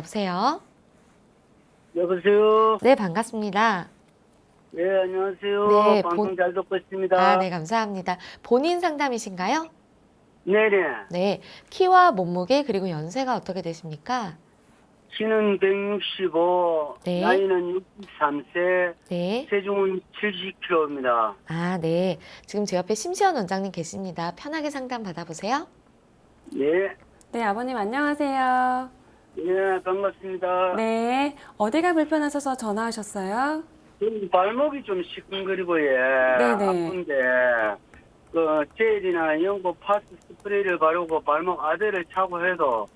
여보세요? 여보세요. 네, 반갑습니다. 네, 안녕하세요. 네, 방송 본- 잘 듣고 있습니다. 아, 네, 감사합니다. 본인 상담이신가요? 네네. 네. 키와 몸무게 그리고 연세가 어떻게 되십니까? 키는 165, 네. 나이는 63세, 네. 체중은 70kg입니다. 아, 네. 지금 제 옆에 심시원 원장님 계십니다. 편하게 상담 받아보세요. 네, 네, 아버님 안녕하세요. 네, 반갑습니다. 네, 어디가 불편하셔서 전화하셨어요? 좀 발목이 좀 시큰거리고, 예. 네네. 아픈데, 그, 젤이나 연고 파스 스프레이를 바르고 발목 아대를 차고 해도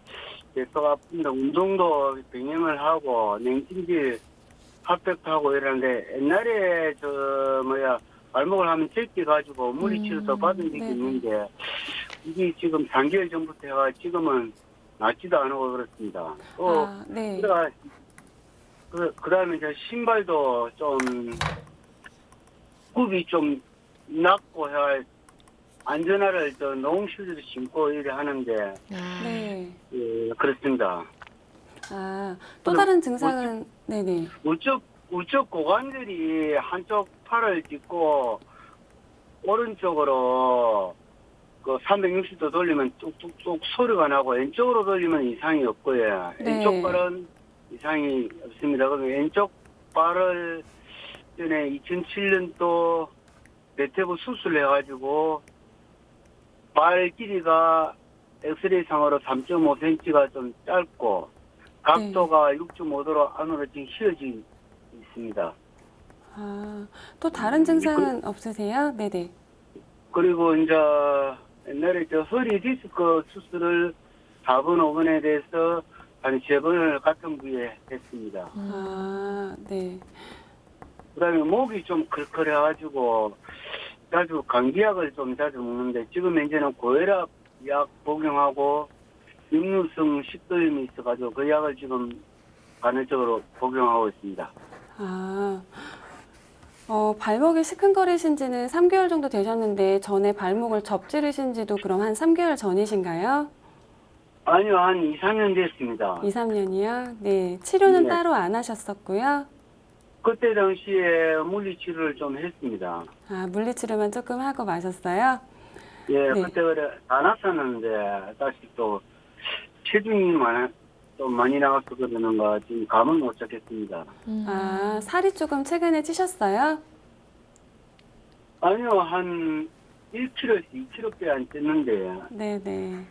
계속 아픈데, 운동도 병행을 하고, 냉찜질 핫팩하고 이러는데, 옛날에 저, 뭐야, 발목을 하면 제끼 가지고 물리치료도 음, 받은 적이 네네. 있는데, 이게 지금 3개월 전부터 해가 지금은 낫지도 않고 그렇습니다. 또, 아, 네. 그러니까 그 그다음에 이제 신발도 좀 굽이 좀 낮고 해야 안전화를 저 농실도 신고 이래 하는데 아, 네. 예, 그렇습니다. 아, 또 그럼 다른 증상은 네네. 우측 우측 고관절이 한쪽 팔을 짚고 오른쪽으로 그 360도 돌리면 뚝뚝뚝 소리가 나고 왼쪽으로 돌리면 이상이 없고요. 네. 왼쪽 발은 이상이 없습니다. 그럼 왼쪽 발을 전에 2007년도 메테브 수술을 해가지고 발 길이가 엑스레이 상으로 3.5cm가 좀 짧고 각도가 6.5도로 안으로 지금 휘어져 있습니다. 아, 또 다른 증상은 없으세요? 네네. 그리고 이제 옛날에 저 허리 디스크 수술을 4번, 5번에 대해서 한 세 번을 같은 부위에 했습니다. 음, 아, 네. 그 다음에 목이 좀 걸걸해가지고 자주 감기약을 좀 자주 먹는데 지금 이제는 고혈압 약 복용하고 역류성 식도염이 있어가지고 그 약을 지금 간헐적으로 복용하고 있습니다. 아, 어, 발목이 시큰거리신 지는 3개월 정도 되셨는데 전에 발목을 접지르신 지도 그럼 한 3개월 전이신가요? 아니요, 한 2, 3년 됐습니다. 2, 3년이요? 네. 치료는 네. 따로 안 하셨었고요. 그때 당시에 물리치료를 좀 했습니다. 아, 물리치료만 조금 하고 마셨어요? 예, 네. 그때 그래 안 왔었는데 다시 또 체중이 많아 좀 많이 나와서 그러는가 지금 감은 못 잡겠습니다. 음. 아, 살이 조금 최근에 찌셨어요? 아니요, 한 1kg에서 2kg밖에 안 쪘는데 네네.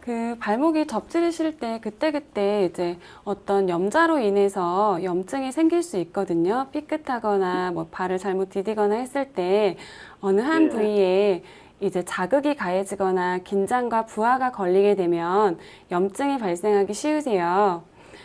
그 발목이 접지르실 때 그때그때 이제 어떤 염자로 인해서 염증이 생길 수 있거든요. 삐끗하거나 뭐 발을 잘못 디디거나 했을 때 어느 한 네. 부위에 이제 자극이 가해지거나 긴장과 부하가 걸리게 되면 염증이 발생하기 쉬우세요.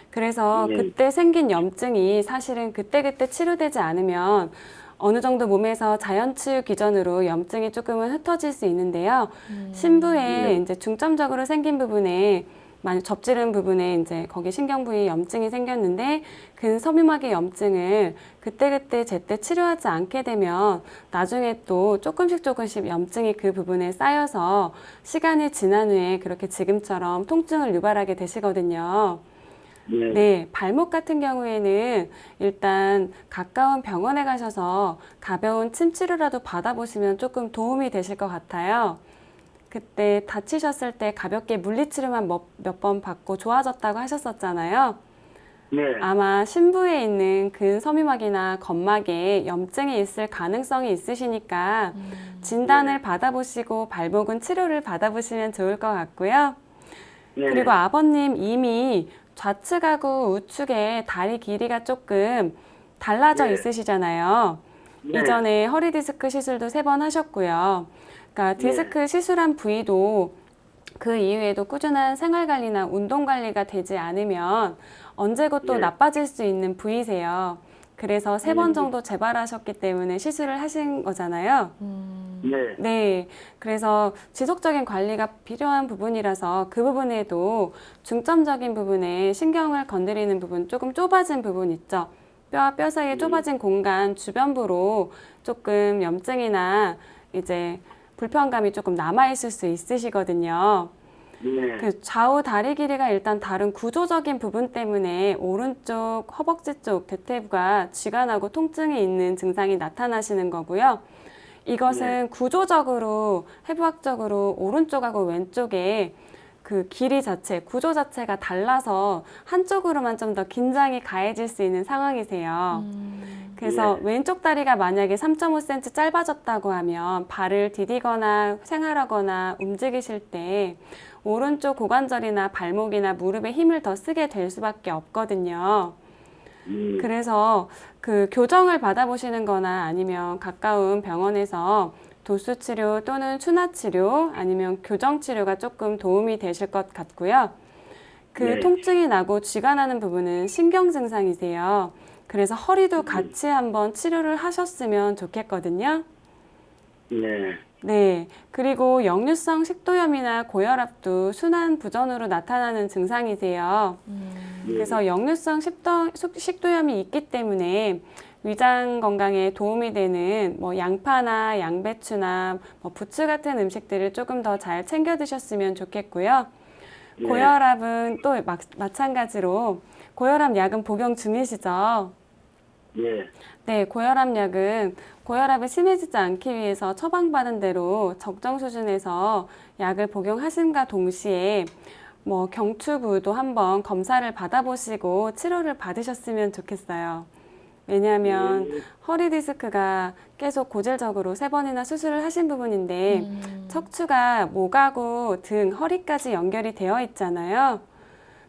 그래서 네. 그때 생긴 염증이 사실은 그때그때 치료되지 않으면 어느 정도 몸에서 자연 치유 기전으로 염증이 조금은 흩어질 수 있는데요. 음. 신부에 네. 이제 중점적으로 생긴 부분에 만약 접지른 부분에 이제 거기 신경 부위 염증이 생겼는데 근섬유막의 염증을 그때그때 제때 치료하지 않게 되면 나중에 또 조금씩 조금씩 염증이 그 부분에 쌓여서 시간이 지난 후에 그렇게 지금처럼 통증을 유발하게 되시거든요. 네. 네, 발목 같은 경우에는 일단 가까운 병원에 가셔서 가벼운 침 치료라도 받아보시면 조금 도움이 되실 것 같아요. 그때 다치셨을 때 가볍게 물리치료만 몇 번 받고 좋아졌다고 하셨었잖아요. 네. 아마 신부에 있는 근섬유막이나 건막에 염증이 있을 가능성이 있으시니까 음. 진단을 받아보시고 발목은 치료를 받아보시면 좋을 것 같고요. 네. 그리고 아버님 이미 좌측하고 우측에 다리 길이가 조금 달라져 네. 있으시잖아요. 네. 이전에 허리 디스크 시술도 세 번 하셨고요. 그러니까 네. 디스크 시술한 부위도 그 이후에도 꾸준한 생활 관리나 운동 관리가 되지 않으면 언제고 또 네. 나빠질 수 있는 부위세요. 그래서 세번 네. 정도 재발하셨기 때문에 시술을 하신 거잖아요. 음. 네. 네, 그래서 지속적인 관리가 필요한 부분이라서 그 부분에도 중점적인 부분에 신경을 건드리는 부분, 조금 좁아진 부분 있죠. 뼈와 뼈 사이에 음. 좁아진 공간 주변부로 조금 염증이나 이제 불편감이 조금 남아있을 수 있으시거든요. 네. 그 좌우 다리 길이가 일단 다른 구조적인 부분 때문에 오른쪽 허벅지 쪽 대퇴부가 쥐가 나고 통증이 있는 증상이 나타나시는 거고요. 이것은 구조적으로 해부학적으로 오른쪽하고 왼쪽에 그 길이 자체, 구조 자체가 달라서 한쪽으로만 좀 더 긴장이 가해질 수 있는 상황이세요. 음, 그래서 예. 왼쪽 다리가 만약에 3.5cm 짧아졌다고 하면 발을 디디거나 생활하거나 움직이실 때 오른쪽 고관절이나 발목이나 무릎에 힘을 더 쓰게 될 수밖에 없거든요. 음, 그래서 그 교정을 받아보시는 거나 아니면 가까운 병원에서 도수 치료 또는 추나 치료 아니면 교정 치료가 조금 도움이 되실 것 같고요. 그 네. 통증이 나고 쥐가 나는 부분은 신경 증상이세요. 그래서 허리도 같이 한번 치료를 하셨으면 좋겠거든요. 네. 네. 그리고 역류성 식도염이나 고혈압도 순환 부전으로 나타나는 증상이세요. 음, 그래서 역류성 식도, 속- 식도염이 있기 때문에 위장 건강에 도움이 되는 뭐 양파나 양배추나 뭐 부추 같은 음식들을 조금 더 잘 챙겨 드셨으면 좋겠고요. 네. 고혈압은 또 마, 마찬가지로 고혈압 약은 복용 중이시죠? 네. 네, 고혈압 약은 고혈압이 심해지지 않기 위해서 처방받은 대로 적정 수준에서 약을 복용하심과 동시에 뭐 경추부도 한번 검사를 받아보시고 치료를 받으셨으면 좋겠어요. 왜냐하면 네. 허리 디스크가 계속 고질적으로 세 번이나 수술을 하신 부분인데 음, 척추가 목하고 등, 허리까지 연결이 되어 있잖아요.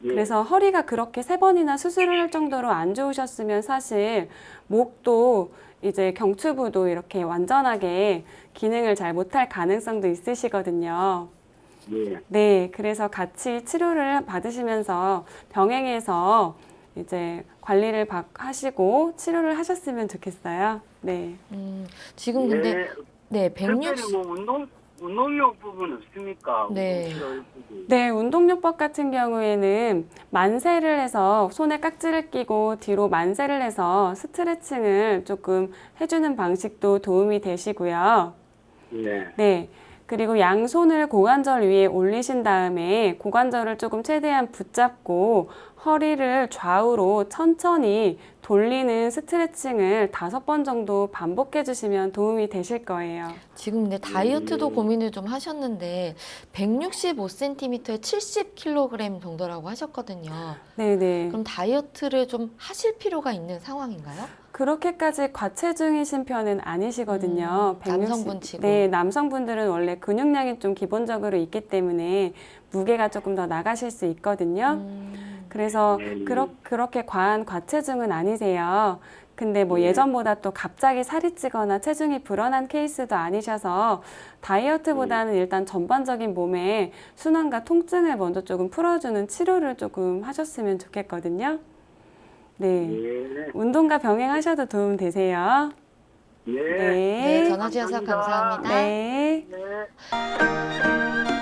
네. 그래서 허리가 그렇게 세 번이나 수술을 할 정도로 안 좋으셨으면 사실 목도 이제 경추부도 이렇게 완전하게 기능을 잘 못할 가능성도 있으시거든요. 네. 네, 그래서 같이 치료를 받으시면서 병행해서 이제 관리를 받- 하시고 치료를 하셨으면 좋겠어요. 네. 음, 지금 근데 네. 네, 특별히 160뭐 운동 운동용 부분 없습니까? 네. 네, 운동요법 같은 경우에는 만세를 해서 손에 깍지를 끼고 뒤로 만세를 해서 스트레칭을 조금 해주는 방식도 도움이 되시고요. 네. 네. 그리고 양손을 고관절 위에 올리신 다음에 고관절을 조금 최대한 붙잡고 허리를 좌우로 천천히 돌리는 스트레칭을 다섯 번 정도 반복해 주시면 도움이 되실 거예요. 지금 근데 다이어트도 음. 고민을 좀 하셨는데 165cm에 70kg 정도라고 하셨거든요. 네네. 그럼 다이어트를 좀 하실 필요가 있는 상황인가요? 그렇게까지 과체중이신 편은 아니시거든요. 음, 남성분 치고. 네, 남성분들은 원래 근육량이 좀 기본적으로 있기 때문에 무게가 조금 더 나가실 수 있거든요. 음, 그래서 네. 그렇, 그렇게 과한 과체중은 아니세요. 근데 뭐 네. 예전보다 또 갑자기 살이 찌거나 체중이 불어난 케이스도 아니셔서 다이어트보다는 일단 전반적인 몸의 순환과 통증을 먼저 조금 풀어주는 치료를 조금 하셨으면 좋겠거든요. 네. 네. 운동과 병행하셔도 도움 되세요. 네. 네, 네. 전화 주셔서 감사합니다. 네. 네.